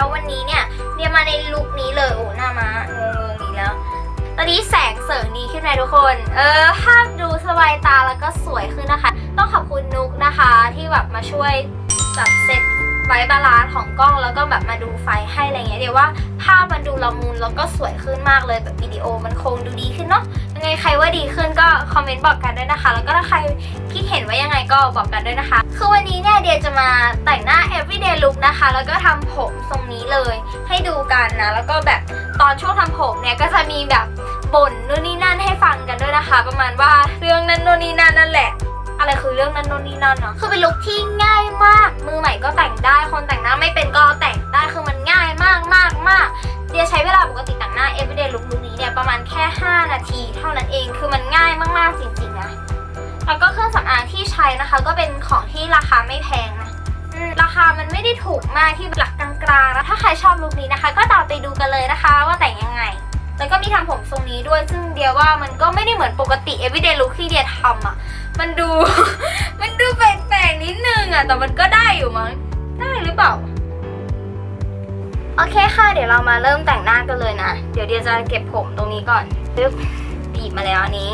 นะคะวันนี้เนี่ยเดียมาในลุคนี้เลยโอ้หน้ามางงๆอีกแล้ว ตอนนี้แสงเสริงดีขึ้นไหมทุกคน เออภาพดูสบายตาแล้วก็สวยขึ้นนะคะ ต้องขอบคุณนุกนะคะที่แบบมาช่วยจัดเซตไว้บาลานซ์ของกล้องแล้วก็แบบมาดูไฟให้อะไรเงี้ยเดี๋ยวว่าภาพมันดูละมุนแล้วก็สวยขึ้นมากเลยแบบวิดีโอมันคงดูดีขึ้นเนาะ ยังไงใครว่าดีขึ้นก็คอมเมนต์บอกกันด้วยนะคะ แล้วก็ถ้าใครคิดเห็นว่ายังไงก็บอกกันด้วยนะคะ คือวันนี้เนี่ยเดียจะมาแต่งหน้า everyday look นะคะ แล้วก็ทำผมทรงนี้เลยให้ดูกันนะ แล้วก็แบบตอนช่วงทำผมเนี่ยก็จะมีแบบบ่นนู่นนี่นั่นให้ฟังกันด้วยนะคะ ประมาณว่าเรื่องนั้นนู่นนี่นั่นนั่นแหละอะไรคือเรื่องนั้นโน่นนี่นั่นเนาะคือเป็นลุคที่ง่ายมาก มือใหม่ก็แต่งได้ คนแต่งหน้าไม่เป็นก็แต่งได้ คือมันง่ายมากมากมาก เดียใช้เวลาปกติแต่งหน้า everyday look ลุคนี้เนี่ยประมาณแค่ 5 นาทีเท่านั้นเอง คือมันง่ายมากๆจริงๆนะแล้วก็เครื่องสำอางที่ใช้นะคะ ก็เป็นของที่ราคาไม่แพงนะราคามันไม่ได้ถูกมากที่หลักกลางๆแล้วถ้าใครชอบลุคนี้นะคะ ก็ตามไปดูกันเลยนะคะว่าแต่งยังไง แล้วก็มีทำผมทรงนี้ด้วย ซึ่งเดียว่ามันก็ไม่ได้เหมือนปกติ everyday look ที่เดียทำอะ มันดู มันดูแปลกๆนิดนึงอะ แต่มันก็ได้อยู่มั้ง ได้หรือเปล่า โอเคค่ะ เดี๋ยวเรามาเริ่มแต่งหน้ากันเลยนะ เดี๋ยวเดียจะเก็บผมตรงนี้ก่อนปึ๊บบีบมาแล้วอันนี้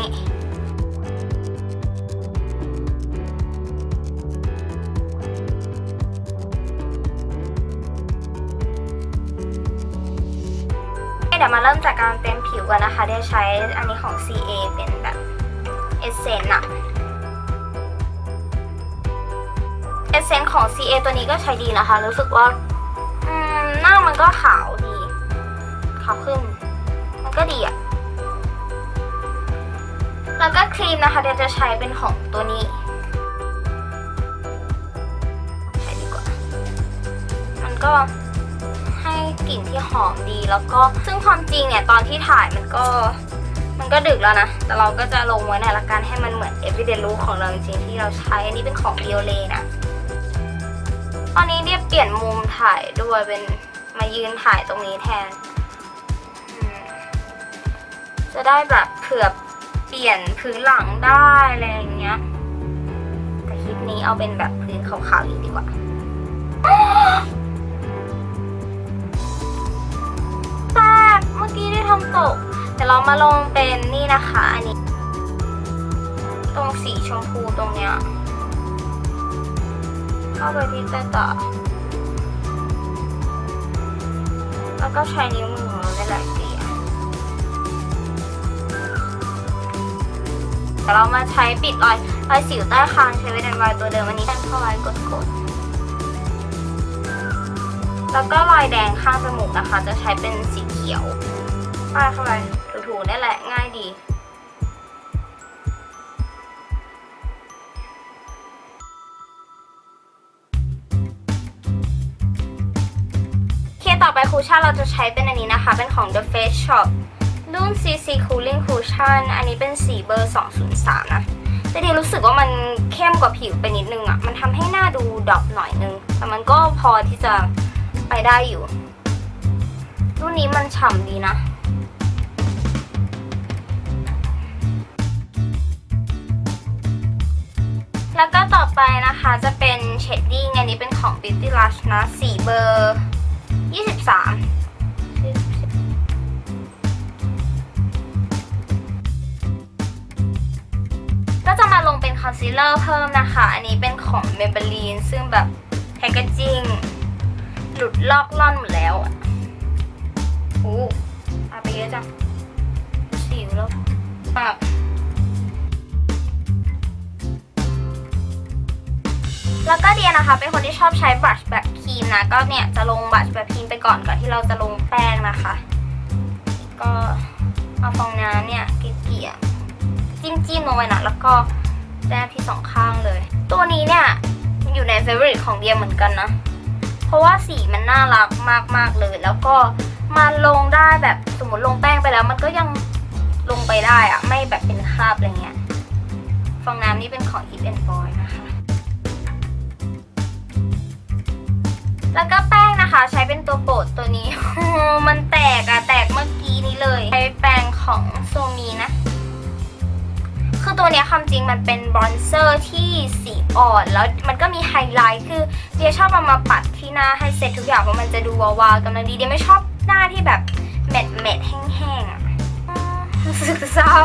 เดี๋ยวมาเริ่มจากการเต็มผิวกันนะคะเดี๋ยวใช้อันนี้ของ CA เป็นแบบเอเซนอะเอเซนของ CA ตัวนี้ก็ใช้ดีนะคะ รู้สึกว่า หน้ามันก็ขาวดี ขาวขึ้น มันก็ดีอะแล้วก็ครีมนะคะเดี๋ยวจะใช้เป็นของตัวนี้ ใช้ดีกว่า มันก็ให้กลิ่นที่หอมดีแล้วก็ซึ่งความจริงเนี่ยตอนที่ถ่ายมันก็มันก็ดึกแล้วนะ แต่เราก็จะลงไว้ในละกันให้มันเหมือน everyday look ของเราจริงที่เราใช้ อันนี้เป็นของ b i o l e นะ ตอนนี้เรียบเปลี่ยนมุมถ่ายด้วยเป็น มายืนถ่ายตรงนี้แทน จะได้แบบเผื่อเปลี่ยนพื้นหลังได้อะไรอย่างเงี้ย แต่คลิปนี้เอาเป็นแบบพื้นขาวๆอีกดีกว่าแตกเมื่อกี้ได้ทำตกเดี๋ยวเรามาลงเป็นนี่นะคะ อันนี้ ตรงสีชมพูตรงเนี้ยเข้าไปที่ใต้ตา แล้วก็ใช้นิ้วมือของเราได้แหละเกลี่ยแต่เรามาใช้ปิดรอยรอยสิวใต้คางใช้เวทแอนไวตัวเดิมอันนี้แทนเข้าไว้กดๆแล้วก็รอยแดงข้างจมูกนะคะ จะใช้เป็นสีเขียวป้ายเข้าไปถูๆนี่แหละง่ายดี ต่อไปคูชั่นเราจะใช้เป็นอันนี้นะคะ เป็นของ The Face Shop รุ่น CC Cooling Cushion อันนี้เป็นสีเบอร์ 203 นะ แต่ดีรู้สึกว่ามันเข้มกว่าผิวไปนิดนึงอะ่ะ มันทำให้หน้าดูดรอปหน่อยนึง แต่มันก็พอที่จะไปได้อยู่ รุ่นนี้มันฉ่ำดีนะแล้วก็ต่อไปนะคะจะเป็นเชดดิ้งอันนี้เป็นของ Beauty Lush นะสีเบอร์ 23ก็จะมาลงเป็นคอนซีลเลอร์เพิ่มนะคะ อันนี้เป็นของ Maybelline ซึ่งแบบแพคเกจจิ้งหลุดลอกล่อนหมดแล้วอะโอ้เอาไปเยอะจังสิวแล้วปาก แล้วก็เดียนะคะ เป็นคนที่ชอบใช้บรัชแบบครีมนะ ก็เนี่ยจะลงบรัชแบบครีมไปก่อนก่อนที่เราจะลงแป้งนะคะ ก็เอาฟองน้ำเนี่ยเกลี่ยจิ้มจิ้มลงไปนะแล้วก็แต้มที่สองข้างเลย ตัวนี้เนี่ยอยู่ในเฟเวอร์ของเดียเหมือนกันนะ เพราะว่าสีมันน่ารักมากๆเลย แล้วก็มันลงได้แบบสมมติลงแป้งไปแล้ว มันก็ยังลงไปได้อะไม่แบบเป็นคราบอะไรเงี้ย ฟองน้ำนี่เป็นของ Hip and Boy นะคะ แล้วก็แป้งนะคะ ใช้เป็นตัวโปรดตัวนี้ มันแตกอะแตกเมื่อกี้นี้เลย ใช้แป้งของโซมีนะ คือตัวเนี้ยความจริงมันเป็นบรอนเซอร์ที่สีอ่อน แล้วมันก็มีไฮไลท์คือเดียชอบเอามาปัดที่หน้าให้เซ็ตทุกอย่างเพราะมันจะดูวาวๆกำลังดีเดียไม่ชอบหน้าที่แบบแมทแมทๆแห้งๆอะอืมรู้สึกเศร้า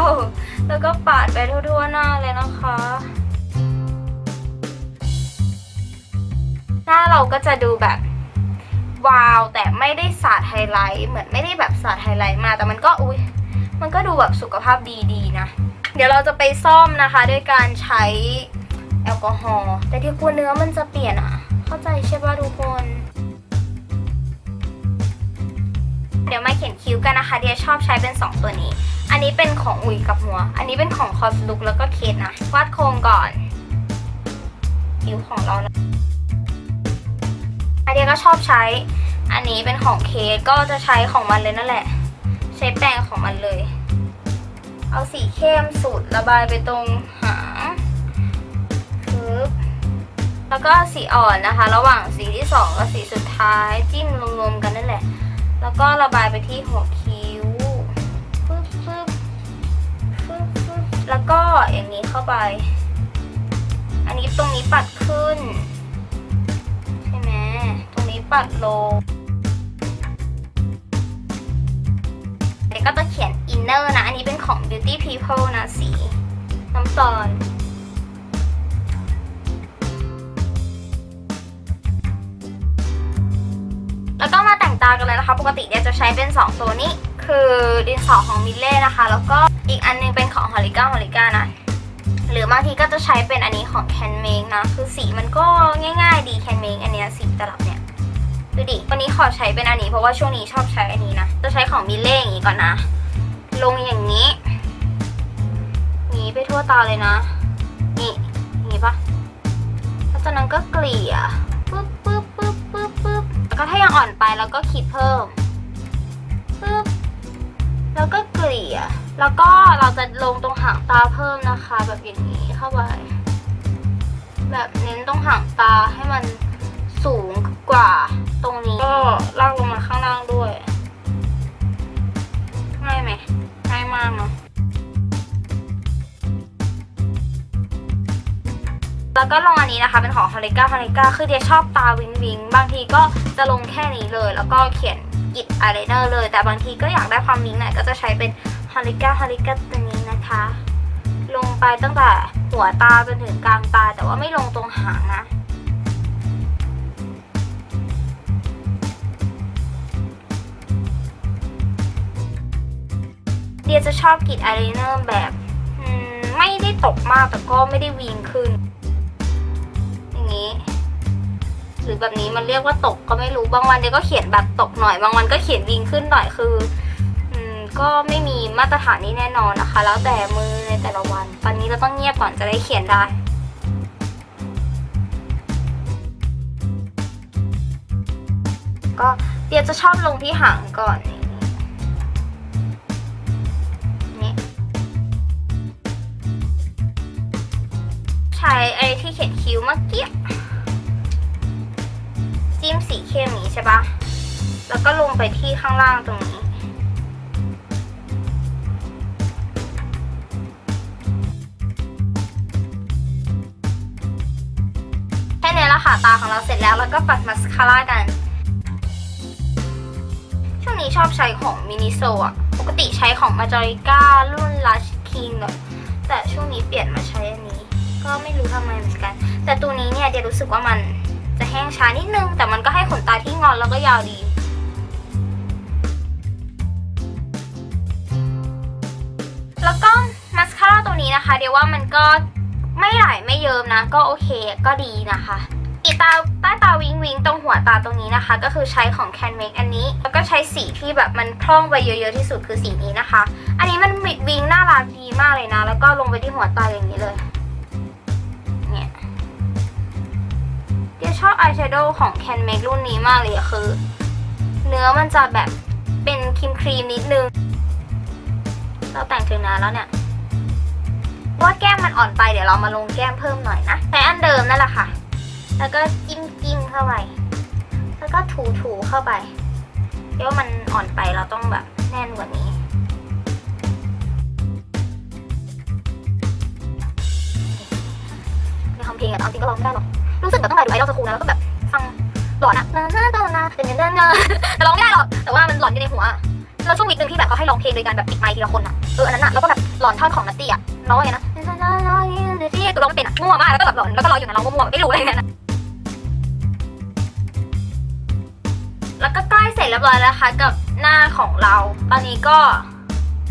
แล้วก็ปาดไปทั่วๆหน้าเลยนะคะ หน้าเราก็จะดูแบบวาวแต่ไม่ได้สาดไฮไลท์เหมือนไม่ได้แบบสาดไฮไลท์มาแต่มันก็อุ้ยมันก็ดูแบบสุขภาพดีๆนะ เดี๋ยวเราจะไปซ่อมนะคะด้วยการใช้แอลกอฮอล์แต่ที่กลัวเนื้อมันจะเปลี่ยนอะ เข้าใจใช่ป่ะทุกคน เดี๋ยวมาเขียนคิ้วกันนะคะเดียชอบใช้เป็น 2 ตัวนี้ อันนี้เป็นของอุ๋ยกับหัว อันนี้เป็นของคอสลุกแล้วก็เคสนะวาดโครงก่อนคิ้วของเรานะ เดียก็ชอบใช้ อันนี้เป็นของเคสก็จะใช้ของมันเลยนั่นแหละ ใช้แปรงของมันเลย เอาสีเข้มสุดระบายไปตรงหางปึ๊บแล้วก็สีอ่อนนะคะ ระหว่างสีที่สองกับสีสุดท้ายจิ้มรวมๆกันนั่นแหละ แล้วก็ระบายไปที่หัวคิ้วปึ๊บปึ๊บปึ๊บปึ๊บแล้วก็อย่างนี้เข้าไป อันนี้ตรงนี้ปัดขึ้น ปัดลงเดี๋ยวก็จะเขียน inner นะ อันนี้เป็นของ beauty people นะ สี น้ำตาลแล้วก็มาแต่งตากันเลยนะคะ ปกติเดี๋ยจะใช้เป็น 2 ตัวนี้ คือดินสอของมิเล่นะคะ แล้วก็อีกอันนึงเป็นของฮอลิก้าฮอลิก้านะหรือบางทีก็จะใช้เป็นอันนี้ของแคนเมกนะ คือสีมันก็ง่ายๆ ดีแคนเมกอันเนี้ยสีตลับเนี่ย ดูดิ วันนี้ขอใช้เป็นอันนี้เพราะว่าช่วงนี้ชอบใช้อันนี้นะ จะใช้ของมิเล่อย่างนี้ก่อนนะ ลงอย่างนี้หนีไปทั่วตาเลยนะ นี่นี้ปะแล้วจากนั้นก็เกลี่ยปึ๊บปึ๊บปึ๊บปึ๊บปึ๊บแล้วก็ถ้ายังอ่อนไปแล้วก็ขีดเพิ่มปึ๊บแล้วก็เกลี่ย แล้วก็เราจะลงตรงหางตาเพิ่มนะคะ แบบอย่างนี้เข้าไป แบบเน้นตรงหางตาให้มัน สูงกว่าตรงนี้ ก็ลากลงมาข้างล่างด้วยง่ายไหมง่ายมากเนาะแล้วก็ลงอันนี้นะคะเป็นของฮาริก้าฮาริก้าคือเดียชอบตาวิงวิงบางทีก็จะลงแค่นี้เลย แล้วก็เขียนอิดอายไลเนอร์เลย แต่บางทีก็อยากได้ความวิงหน่อยก็จะใช้เป็นฮาริก้าฮาริก้าตัวนี้นะคะ ลงไปตั้งแต่หัวตาจนถึงกลางตาแต่ว่าไม่ลงตรงหางนะ ดียจะชอบกรีดอายไลเนอร์แบบไม่ได้ตกมากแต่ก็ไม่ได้วีนขึ้น อย่างนี้ หรือแบบนี้มันเรียกว่าตกก็ไม่รู้บางวันเดียก็เขียนแบบตกหน่อย บางวันก็เขียนวีนขึ้นหน่อยคืออก็ไม่มีมาตรฐานนี้แน่นอนนะคะ แล้วแต่มือในแต่ละวัน ตอนนี้เราต้องเงียบก่อนจะได้เขียนได้ก็เดียจะชอบลงที่หางก่อนนี ไอ้ที่เขียนคิ้วเมื่อกี้จิ้มสีเข้มนี้ใช่ปะแล้วก็ลงไปที่ข้างล่างตรงนี้ แค่นี้ละค่ะตาของเราเสร็จแล้วแล้วก็ปัดมาสคาร่ากัน ช่วงนี้ชอบใช้ของมินิโซะปกติใช้ของมาจอริก้ารุ่น Lush King อะแต่ช่วงนี้เปลี่ยนมาใช้อันนี้ ก็ไม่รู้ทำไมเหมือนกัน แต่ตัวนี้เนี่ยเดี๋ยวรู้สึกว่ามันจะแห้งช้านิดนึง แต่มันก็ให้ขนตาที่งอนแล้วก็ยาวดีแล้วก็มาสคาร่าตัวนี้นะคะ เดี๋ยวว่ามันก็ไม่ไหลไม่เยิ้มนะ ก็โอเคก็ดีนะคะอีตาใต้ตาวิงวิงตรงหัวตาตรงนี้นะคะ ก็คือใช้ของ Can Make อันนี้ แล้วก็ใช้สีที่แบบมันพร่องไปเยอะๆที่สุดคือสีนี้นะคะ อันนี้มันมิดวิงน่ารักดีมากเลยนะ แล้วก็ลงไปที่หัวตาอย่างนี้เลย ชอบอายแชโดว์ของ Can Make รุ่นนี้มากเลยคือ เนื้อมันจะแบบเป็นครีมครีมนิดนึง เราแต่งถึงนานแล้วเนี่ยว่าแก้มมันอ่อนไปเดี๋ยวเรามาลงแก้มเพิ่มหน่อยนะใช้อันเดิมนั่นแหละค่ะ แล้วก็จิ้มจิ้มเข้าไป แล้วก็ถูถูเข้าไปเดี๋ยวมันอ่อนไปเราต้องแบบแน่นกว่านี้อะแต่เอาจริงก็ร้องไม่ได้หรอก รู้สึกแบบต้องไปดูไอดอลสคูลนะแล้วก็แบบฟังหลอนอะนานานานาเป็นอย่างนั้นนแต่ร้องไม่ได้หรอกแต่ว่ามันหลอนอยู่ในหัวแล้วช่วงวีคหนึ่งที่แบบเขาให้ร้องเพลงโดยการแบบปิดไมค์ทีละคนอะเอออันนั้นอะแล้วก็แบบหลอนท่อนของนัตตี้อะร้องไงนะที่ตัวร้องไม่เป็นอะมั่วมากแล้วก็แบบหลอนแล้วก็ร้องอยู่นะร้องมั่วๆไม่รู้อะไรนั่นะแล้วก็ใกล้เสร็จเรียบร้อยแล้วนะคะกับหน้าของเรา ตอนนี้ก็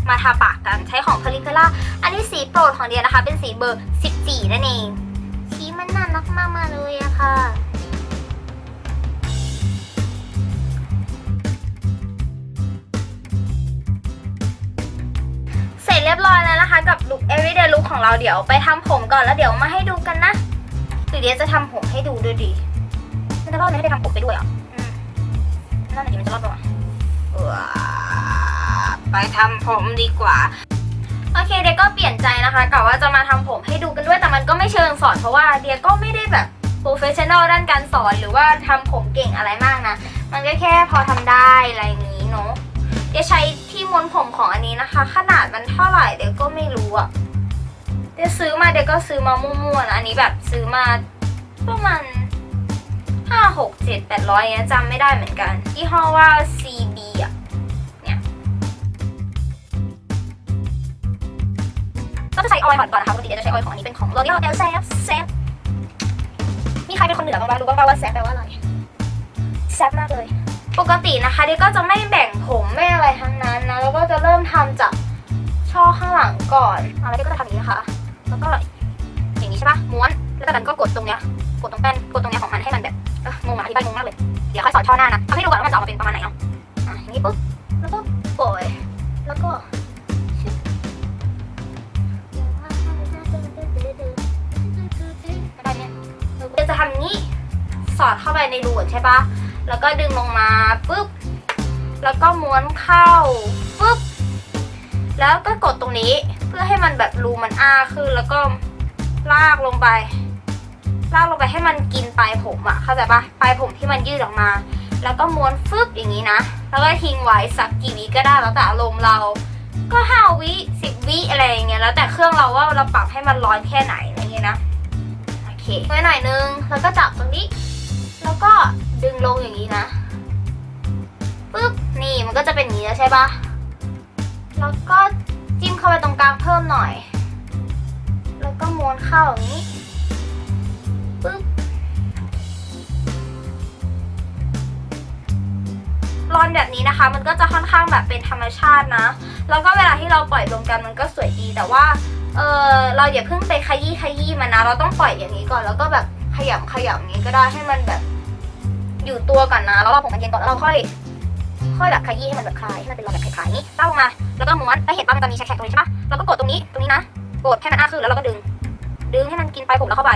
มาทาปากกันใช้ของพาริเพล่าอันนี้สีโปรดของเดียนะคะ เป็นสีเบอร์ 14 นั่นเอง รักมากมาเลยอะค่ะ เสร็จเรียบร้อยแล้วนะคะ กับลุค everyday look ของเราเดี๋ยวไปทำผมก่อนแล้วเดี๋ยวมาให้ดูกันนะหรือเดี๋ยวจะทำผมให้ดูด้วยดิมันจะรอดไหมให้ไปทำผมไปด้วยอะอืมนั่นน่ะดิมันจะรอดปะวะว้าไปทำผมดีกว่า โอเคเดียก็เปลี่ยนใจนะคะกะว่าจะมาทำผมให้ดูกันด้วยแต่มันก็ไม่เชิงสอนเพราะว่าเดียก็ไม่ได้แบบโปรเฟชชั่นอลด้านการสอนหรือว่าทำผมเก่งอะไรมากนะ มันก็แค่พอทำได้อะไรอย่างนี้เนาะเดียใช้ที่ม้วนผมของอันนี้นะคะ ขนาดมันเท่าไหร่เดียก็ไม่รู้อะเดียซื้อมาเดียก็ซื้อมามั่วๆนะอันนี้แบบซื้อมาประมาณห้าหกเจ็ดแปดร้อยเนี้ยจำไม่ได้เหมือนกันยี่ห้อว่า CB อะ ก็จะใช้ออยล์ก่อนก่อนนะคะปกติจะใช้ออยล์ของอันนี้เป็นของ L'Oreal El s a f แซฟมีใครเป็นคนเหนือบ้างรู้บ้างว่าแซฟแปลว่าอะไรแซฟมากเลย ปกตินะคะเด็กก็จะไม่แบ่งผมไม่อะไรทั้งนั้นนะแล้วก็จะเริ่มทำจากช่อข้างหลังก่อนอะแล้วเด็กก็จะทำอย่างนี้นะคะ แล้วก็อย่างนี้ใช่ปะม้วนแล้วจากนั้นก็กดตรงเนี้ยกดตรงแป้นกดตรงเนี้ยของมันให้มันแบบเอองงอะอธิบายงงมากเลย เดี๋ยวค่อยสอนช่อหน้านะ เข้าปุ๊บแล้วก็กดตรงนี้เพื่อให้มันแบบรูมันอ้าขึ้นแล้วก็ลากลงไป ลากลงไปให้มันกินปลายผมอะเข้าใจปะปลายผมที่มันยืดออกมา แล้วก็ม้วนฟึบอย่างนี้นะ แล้วก็ทิ้งไว้สักกี่วิก็ได้แล้วแต่อารมณ์เรา ก็ห้าวิสิบวิอะไรอย่างเงี้ยแล้วแต่เครื่องเราว่าเราปรับให้มันร้อนแค่ไหนอะไรเงี้ยนะโอเคไว้หน่อยนึงแล้วก็จับตรงนี้ แล้วก็ดึงลงอย่างนี้นะ ปึ๊บนี่มันก็จะเป็นอย่างนี้แล้วใช่ปะแล้วก็จิ้มเข้าไปตรงกลางเพิ่มหน่อย แล้วก็ม้วนเข้าอย่างนี้ปึ๊บร้อนแบบนี้นะคะ มันก็จะค่อนข้างแบบเป็นธรรมชาตินะ แล้วก็เวลาที่เราปล่อยรวมกันมันก็สวยดีแต่ว่าเออเราอย่าเพิ่งไปขยี้ขยี้มันนะ เราต้องปล่อยอย่างนี้ก่อนแล้วก็แบบขยำขยำอย่างนี้ก็ได้ให้มันแบบ อยู่ตัวก่อนนะ แล้วเราผมมันเย็นก่อนแล้วเราค่อย ค่อยแบบขยี้ให้มันแบบคลายให้มันเป็นรอยแบบคลายๆนี้ตั้งลงมา แล้วก็ม้วนแล้วเห็นป่ะมันจะมีแฉกๆตรงนี้ใช่ปะเราก็กดตรงนี้ตรงนี้นะกดให้มันอ้าขึ้นแล้วเราก็ดึง ดึงให้มันกินไปผมแล้วเข้าไป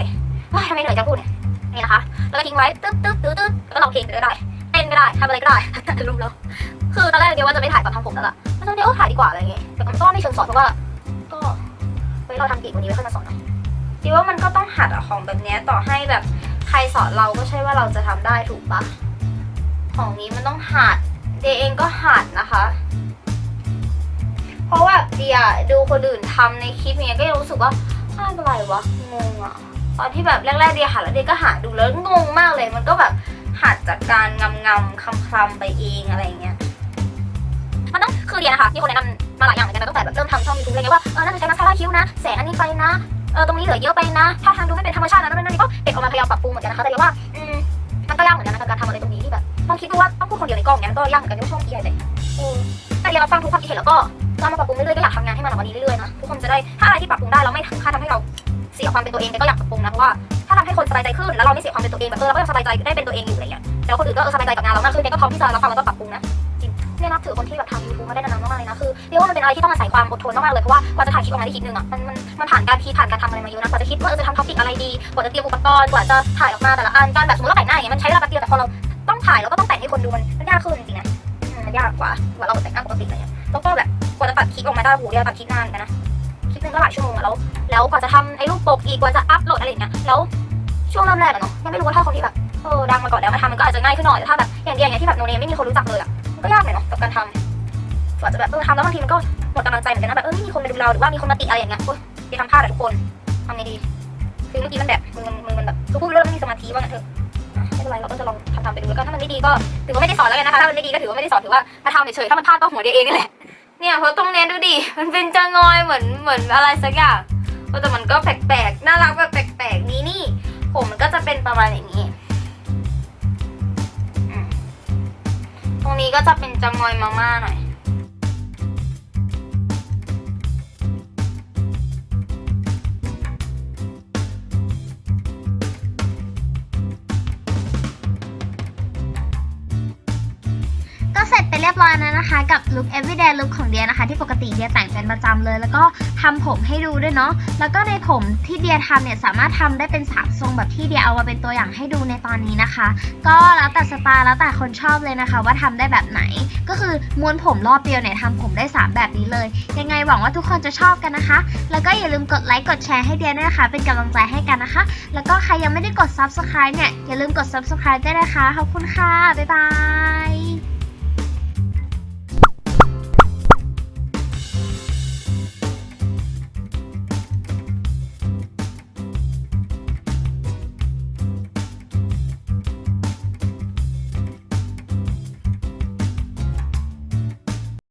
เฮ้ยทำไมเหนื่อยจังพูดเนี่ยนี่นะคะแล้วก็ทิ้งไว้ตึ๊บตึ๊บตึ๊บตึ๊บแล้วก็ร้องเพลงไปก็ได้เต้นก็ได้ทำอะไรก็ได้รุมแล้วคือตอนแรกเดียวว่าจะไม่ถ่ายตอนทำผมแล้วล่ะแล้วตอนนี้เออถ่ายดีกว่าอะไรอย่างเงี้ยแต่มันก็ไม่เชิงสอนเพราะว่า ก็ไว้เราทำเก่งกว่านี้ไว้ค่อยมาสอนเนาะดีว่ามันก็ต้องหัดอะของแบบนี้ต่อให้แบบใครสอนเราก็ใช่ว่าเราจะทำได้ถูกปะของนี้มันต้องหัด เดย์เองก็หัดนะคะ เพราะว่าเดียดูคนอื่นทำในคลิปเนี้ยก็ยังรู้สึกว่าอะไรวะงงอะตอนที่แบบแรกๆเดียหัดแล้วเดียก็หาดูแล้วงงมากเลย มันก็แบบหัดจากการงำงำๆคำคลำๆไปเองอะไรเงี้ยมันต้องคือเดียนะคะมีคนแนะนำมาหลายอย่างเหมือนกันนะตั้งแต่แบบเริ่มทำช่องยูทูบอะไรเงี้ยว่าเออน่าจะใช้มาสคาร่าคิ้วนะแสงอันนี้ไปนะเออตรงนี้เหลือเยอะไปนะถ้าทางดูไม่เป็นธรรมชาตินะนั่นนั่นนี่ก็เด็กออกมาพยายามปรับปรุงเหมือนกันนะคะแต่เดียว่าอืมมันก็ยากเหมือนกันนะการทำอะไรตรงนี้ที่แบบ ต้องคิดดูว่าต้องพูดคนเดียวในกล้องเนี้ยมันก็ยากเหมือนกันที่ช่องเอียเลยเออแต่เดียเราฟังทุกความคิดเห็นแล้วก็เรามาปรับปรุงเรื่อยๆก็อยากทำงานให้มันออกมาดีเรื่อยๆนะทุกคนจะได้ถ้าอะไรที่ปรับปรุงได้เราไม่ถึงขั้นทำให้เราเสียความเป็นตัวเองเดียก็อยากปรับปรุงนะเพราะว่าถ้าทำให้คนสบายใจขึ้นแล้วเราไม่เสียความเป็นตัวเองแบบเออเราก็ยังสบายใจได้เป็นตัวเองอยู่อะไรเงี้ยแล้วคนอื่นก็เออสบายใจกับงานเรามากขึ้นเดียก็พร้อมที่จะรับฟังแล้วก็ปรับปรุงนะเนี่ยนับถือคนที่แบบทำยูทูบมาได้นานๆมากๆเลยนะคือเรียกว่ามันเป็นอะไรที่ต้องอาศัยความอดทนมากๆเลยเพราะว่ากว่าจะถ่ายคลิปออกมาได้คลิปหนึ่งอะมันมันมันผ่านการคิดผ่านการทำอะไรมาเยอะนะกว่าจะคิดว่าเออจะทำท็อปิกอะไรดีกว่าจะเตรียมอุปกรณ์กว่าจะถ่ายออกมาแต่ละอันการแบบสมมติเราแต่งหน้าอย่างเงี้ยมันใช้เวลาแป๊บเดียวแต่พอเราต้อง ถ่ายแล้วก็ต้องแต่งให้คนดูมันมันยากขึ้นจริงๆนะมันยากกว่ากว่าเราแต่งหน้าปกติอะไรเงี้ยแล้วก็แบบกว่าจะตัดคลิปออกมาได้โหเรียวตัดคลิปนานนกันนะคลิปหนึงก็หลายชั่วโมงแล้ว แล้วกว่าจะทำไอ้รูปปกอีกกว่าจะอัพโหลดอะไรอย่างเงี้ยแล้วช่วงเริ่มแรกอะเนาะยังไม่รู้ว่าถ้าคนที่แบบเออดังมาก่อนแล้วมาทำมันก็อาจจะง่ายขึ้นหน่อยแต่ถ้าแบบอย่างเดียวอย่างที่แบบโนเนมไม่มีคนรู้จักเลยอะมันก็ยากหน่อยเนาะกับการทำกว่าจะแบบเออทำแล้วบางทีมันก็หมดกำลังใจเหมือนกันนะแบบเออไม่มีคนมาดูเราหรือว่ามีคนมาติอะไรอย่างเงี้ยโอ๊ยอย่าทำพลาดอะทุกคนทำไงดีคือเมื่อกี้มันแบบมือมันมือมันแบบคือพูดเรื่องไม่มีสมาธิว่างั้นเถอะ เป็นไรเราก็จะลองทำๆไปดูแล้วก็ถ้ามันไม่ดีก็ถือว่าไม่ได้สอนแล้วกันนะคะถ้ามันไม่ดีก็ถือว่าไม่ได้สอนถือว่ามาทำเฉยๆถ้ามันพลาดก็หัวเดียวเองนี่แหละเนี่ยเพราะตรงเนี้ยดูดิมันเป็นจะงอยเหมือนเหมือนอะไรสักอย่างแต่มันก็แปลกๆน่ารักแบบแปลกๆนี้นี่ผมมันก็จะเป็นประมาณอย่างนี้ตรงนี้ก็จะเป็นจะงอยมาม่าหน่อย บร้อยแล้วนะคะ กับลุค everyday look ของเดียนะคะ ที่ปกติเดียแต่งเป็นประจำเลย แล้วก็ทำผมให้ดูด้วยเนาะแล้วก็ในผมที่เดียทำเนี่ยสามารถทำได้เป็นสามทรงแบบที่เดียเอามาเป็นตัวอย่างให้ดูในตอนนี้นะคะ ก็แล้วแต่สไตล์แล้วแต่คนชอบเลยนะคะ ว่าทำได้แบบไหน ก็คือม้วนผมรอบเดียวเนี่ยทำผมได้ 3 แบบนี้เลย ยังไงหวังว่าทุกคนจะชอบกันนะคะ แล้วก็อย่าลืมกดไลค์กดแชร์ให้เดียด้วยนะคะ เป็นกำลังใจให้กันนะคะ แล้วก็ใครยังไม่ได้กด subscribe เนี่ยอย่าลืมกด subscribe ด้วยนะคะขอบคุณค่ะบ๊ายบาย